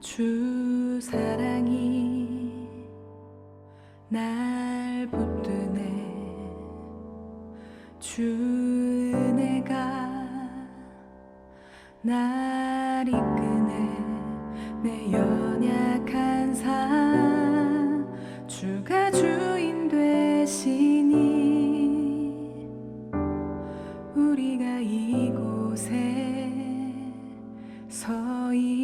주 사랑이 날 붙드네. 주 은혜가 날 이끄네. 내 연약한 삶 주가 주인 되시니 우리가 이곳에 서있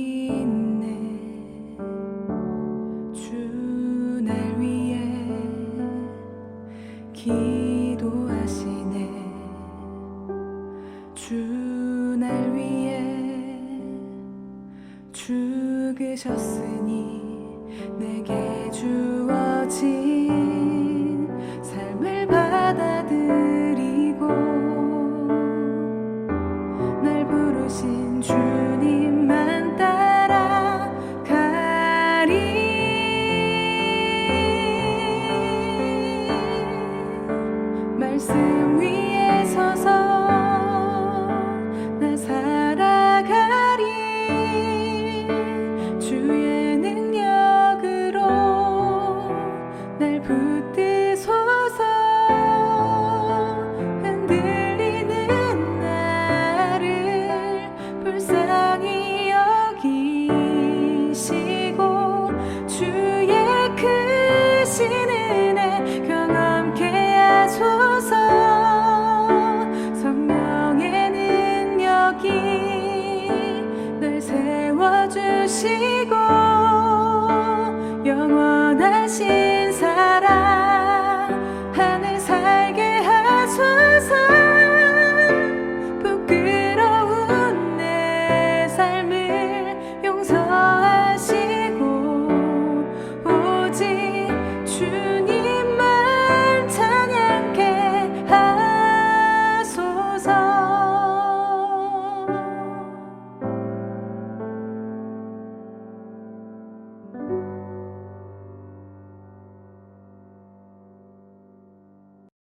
기도하시네. 주 날 위해 죽으셨으니 내게 주어진 삶을 받아들이고 날 부르신 주님 see. 세워주시고 영원하신